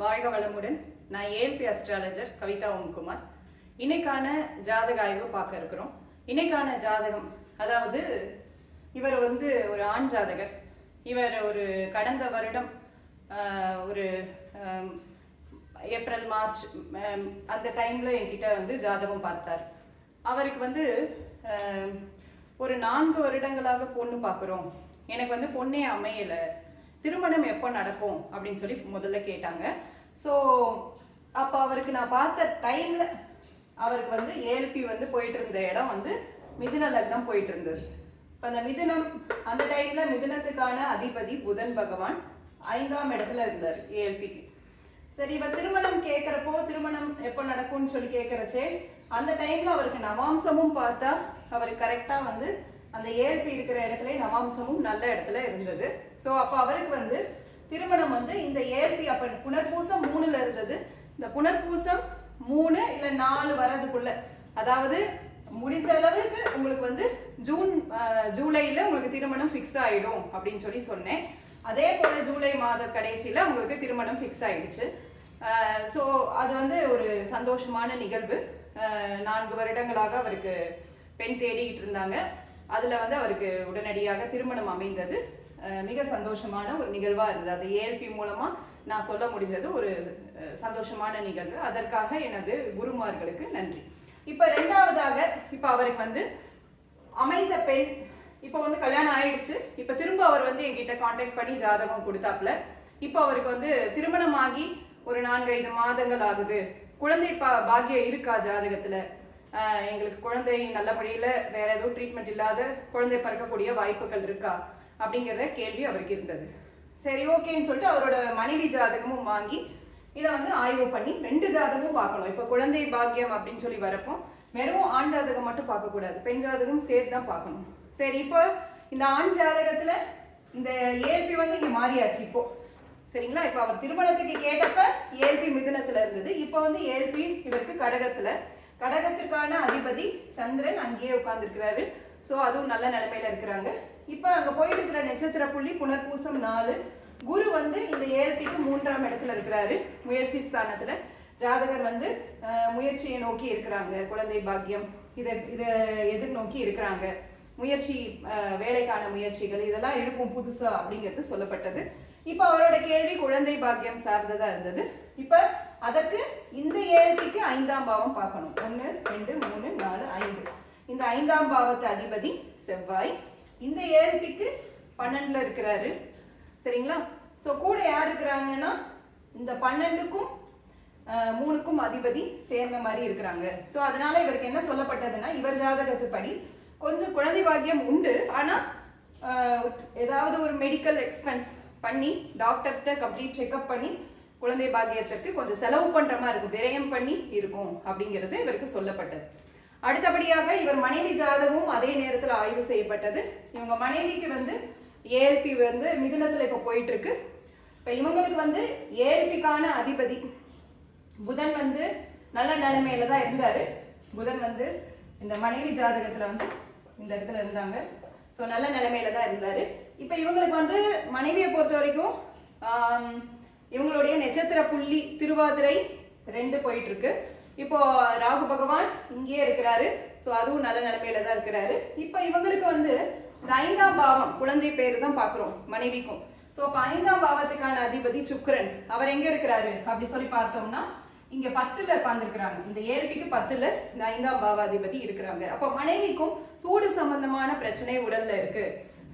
வாழ்க வளமுடன். நான் ஏஎல்பி அஸ்ட்ராலஜர் கவிதா ஓம்குமார். இன்னைக்கான ஜாதக ஆய்வு பார்க்க இருக்கிறோம். இன்னைக்கான ஜாதகம் அதாவது இவர் வந்து ஒரு ஆண் ஜாதகர். இவர் ஒரு கடந்த வருடம் ஒரு ஏப்ரல் மார்ச் அந்த டைம்ல என்கிட்ட வந்து ஜாதகம் பார்த்தார். அவருக்கு வந்து ஒரு நான்கு வருடங்களாக பொண்ணு பார்க்குறோம். எனக்கு வந்து பொண்ணே அமையலை. திருமணம் எப்போ நடக்கும் அப்படின்னு சொல்லி முதல்ல கேட்டாங்க. ஸோ அப்போ அவருக்கு நான் பார்த்த டைமில் அவருக்கு வந்து ஏஎல்பி வந்து போயிட்டு இருந்த இடம் வந்து மிதுன லக்னம் போயிட்டு இருந்தது. இப்போ அந்த மிதுனம் அந்த டைமில் மிதுனத்துக்கான அதிபதி புதன் பகவான் ஐந்தாம் இடத்துல இருந்தார் ஏஎல்பிக்கு சரி இவர் திருமணம் கேட்குறப்போ திருமணம் எப்போ நடக்கும்னு சொல்லி கேட்குறச்சே அந்த டைமில் அவருக்கு நவாம்சமும் பார்த்தா அவர் கரெக்டாக வந்து அந்த ஏழ்த்து இருக்கிற இடத்துல நவாம்சமும் நல்ல இடத்துல இருந்தது. ஸோ அப்போ அவருக்கு வந்து திருமணம் வந்து இந்த ஏழ்பி அப்போ புனர்பூசம் மூணுல இருந்தது. இந்த புனர்பூசம் மூணு இல்லை நாலு வர்றதுக்குள்ள. அதாவது முடிஞ்ச அளவுக்கு உங்களுக்கு வந்து ஜூன் ஜூலையில் ஜூலைல உங்களுக்கு திருமணம் ஃபிக்ஸ் ஆயிடும் அப்படின்னு சொல்லி சொன்னேன். அதே போல ஜூலை மாத கடைசியில உங்களுக்கு திருமணம் ஃபிக்ஸ் ஆயிடுச்சு. ஸோ அது வந்து ஒரு சந்தோஷமான நிகழ்வு. நான்கு வருடங்களாக அவருக்கு பெண் தேடிக்கிட்டு இருந்தாங்க. அதில் வந்து அவருக்கு உடனடியாக திருமணம் அமைந்தது. மிக சந்தோஷமான ஒரு நிகழ்வாக இருந்தது. அது ஏஎல்பி மூலமாக நான் சொல்ல முடிந்தது ஒரு சந்தோஷமான நிகழ்வு. அதற்காக எனது குருமார்களுக்கு நன்றி. இப்போ ரெண்டாவதாக இப்போ அவருக்கு வந்து அமைந்த பெண் இப்போ வந்து கல்யாணம் ஆயிடுச்சு. இப்போ திரும்ப அவர் வந்து என்கிட்ட காண்டாக்ட் பண்ணி ஜாதகம் கொடுத்தாப்புல. இப்போ அவருக்கு வந்து திருமணம் ஆகி ஒரு நான்கு ஐந்து மாதங்கள் ஆகுது. குழந்தை பா பாக்கியம் இருக்கா ஜாதகத்தில்? எங்களுக்கு குழந்தை நல்ல முறையில் வேற எதுவும் ட்ரீட்மெண்ட் இல்லாத குழந்தை பிறக்கக்கூடிய வாய்ப்புகள் இருக்கா அப்படிங்கிற கேள்வி அவருக்கு இருந்தது. சரி ஓகேன்னு சொல்லிட்டு அவரோட மனைவி ஜாதகமும் வாங்கி இதை வந்து ஆய்வு பண்ணி ரெண்டு ஜாதகமும் பார்க்கணும். இப்போ குழந்தை பாக்கியம் அப்படின்னு சொல்லி வரப்போ வெறும் ஆண் ஜாதகம் மட்டும் பார்க்கக்கூடாது பெண் ஜாதகம் சேர்த்து தான் பார்க்கணும். சரி இப்போ இந்த ஆண் ஜாதகத்தில் இந்த ஏபி வந்து இங்கே மாறியாச்சு இப்போ. சரிங்களா? இப்போ அவர் திருமணத்துக்கு கேட்டப்ப ஏல்பி மிதுனத்தில் இருந்தது. இப்போ வந்து ஏல்பி இவருக்கு கடகத்தில் கடகத்திற்கான அதிபதி சந்திரன் அங்கேயே உட்கார்ந்துருக்கிறாரு. ஸோ அதுவும் நல்ல நிலைமையில இருக்கிறாங்க. இப்போ அங்கே போயிட்டு இருக்கிற நட்சத்திர புள்ளி புனர்பூசம் நாலு. குரு வந்து இந்த ஏழ்பிக்கு மூன்றாம் இடத்துல இருக்கிறாரு முயற்சி ஸ்தானத்தில். ஜாதகர் வந்து முயற்சியை நோக்கி இருக்கிறாங்க. குழந்தை பாக்கியம் இதை இதை எதிர்நோக்கி இருக்கிறாங்க. முயற்சி வேலைக்கான முயற்சிகள் இதெல்லாம் இருக்கும் புதுசா அப்படிங்கிறது சொல்லப்பட்டது. இப்போ அவரோட கேள்வி குழந்தை பாக்கியம் சார்ந்ததாக இருந்தது. இப்போ அதற்கு இந்த ஏழ்பிக்கு ஐந்தாம் பாவம் பார்க்கணும். ஒன்று ரெண்டு மூணு நாலு ஐந்து. இந்த ஐந்தாம் பாவத்து அதிபதி செவ்வாய். இந்த ஏழ்பிக்கு பன்னெண்டில் இருக்கிறாரு. சரிங்களா? ஸோ கூட யார் இருக்கிறாங்கன்னா இந்த பன்னெண்டுக்கும் மூணுக்கும் அதிபதி சேர்ந்த மாதிரி இருக்கிறாங்க. ஸோ அதனால இவருக்கு என்ன சொல்லப்பட்டதுன்னா இவர் ஜாதகத்துப்படி கொஞ்சம் குழந்தை பாக்கியம் உண்டு. ஆனால் ஏதாவது ஒரு மெடிக்கல் எக்ஸ்பென்ஸ் பண்ணி டாக்டர்கிட்ட கம்ப்ளீட் செக்அப் பண்ணி குழந்தை பாக்கியத்திற்கு கொஞ்சம் செலவு பண்ற மாதிரி இருக்கும் விரயம் பண்ணி இருக்கும் அப்படிங்கிறது இவருக்கு சொல்லப்பட்டது. அடுத்தபடியாக இவர் மனைவி ஜாதகமும் அதே நேரத்தில் ஆய்வு செய்யப்பட்டது. இவங்க மனைவிக்கு வந்து ஏஎல்பி வந்து மிதுனத்தில் இப்போ போயிட்டு இருக்கு இப்போ இவங்களுக்கு வந்து ஏஎல்பிக்கான அதிபதி. புதன் வந்து நல்ல நிலைமையில தான் இருந்தார். புதன் வந்து இந்த மனைவி ஜாதகத்தில் வந்து இந்த இடத்துல இருந்தாங்க. ஸோ நல்ல நிலைமையில தான் இருந்தார். இப்போ இவங்களுக்கு வந்து மனைவியை பொறுத்த வரைக்கும் இவங்களுடைய நட்சத்திர புள்ளி திருவாதிரை ரெண்டு போயிட்டு இருக்கு இப்போ ராகு பகவான் இங்கேயே இருக்கிறாரு. ஸோ அதுவும் நல்ல நிலைமையில தான் இருக்கிறாரு. இப்போ இவங்களுக்கு வந்து இந்த ஐந்தாம் பாவம் குழந்தை பேர் தான் பார்க்குறோம் மனைவிக்கும். ஸோ அப்போ ஐந்தாம் பாவத்துக்கான அதிபதி சுக்ரன் அவர் எங்க இருக்கிறாரு? அப்படி சொல்லி பார்த்தோம்னா இங்க பத்துல உட்காந்துருக்கிறாங்க இந்த ஏழ்பிக்கு பத்துல இந்த ஐந்தாம் பாவாதிபதி இருக்கிறாங்க. அப்போ மனைவிக்கும் சூடு சம்பந்தமான பிரச்சனை உடல்ல இருக்கு.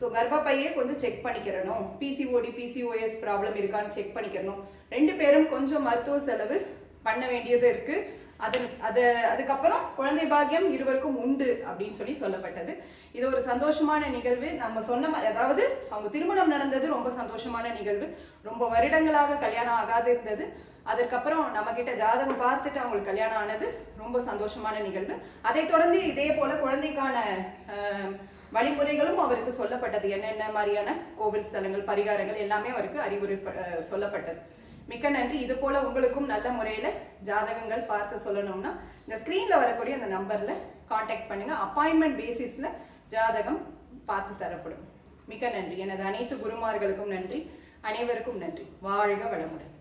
ஸோ கர்ப்பப்பையே கொஞ்சம் செக் பண்ணிக்கிறணும். பிசிஓடி பிசிஓஎஸ் ப்ராப்ளம் இருக்கான்னு செக் பண்ணிக்கிறணும். ரெண்டு பேரும் கொஞ்சம் மருத்துவ செலவு பண்ண வேண்டியது இருக்கு. அது அது அதுக்கப்புறம் குழந்தை பாக்கியம் இருவருக்கும் உண்டு அப்படின்னு சொல்லி சொல்லப்பட்டது. இது ஒரு சந்தோஷமான நிகழ்வு. நம்ம சொன்ன மாதிரி அதாவது அவங்க திருமணம் நடந்தது ரொம்ப சந்தோஷமான நிகழ்வு. ரொம்ப வருடங்களாக கல்யாணம் ஆகாது இருந்தது. அதுக்கப்புறம் நம்ம கிட்ட ஜாதகம் பார்த்துட்டு அவங்களுக்கு கல்யாணம் ஆனது ரொம்ப சந்தோஷமான நிகழ்வு. அதை தொடர்ந்து இதே போல குழந்தைக்கான வழிமுறைகளும் அவருக்கு சொல்லப்பட்டது. என்னென்ன மாதிரியான கோவில் ஸ்தலங்கள் பரிகாரங்கள் எல்லாமே அவருக்கு அறிவுரை சொல்லப்பட்டது. மிக்க நன்றி. இது போல உங்களுக்கும் நல்ல முறையில ஜாதகங்கள் பார்த்து சொல்லணும்னா இந்த ஸ்கிரீன்ல வரக்கூடிய அந்த நம்பர்ல காண்டாக்ட் பண்ணுங்க. அப்பாயின்மெண்ட் பேசிஸ்ல ஜாதகம் பார்த்து தரப்படும். மிக்க நன்றி. எனது அனைத்து குருமார்களுக்கும் நன்றி. அனைவருக்கும் நன்றி. வாழ்க வளமுடன்.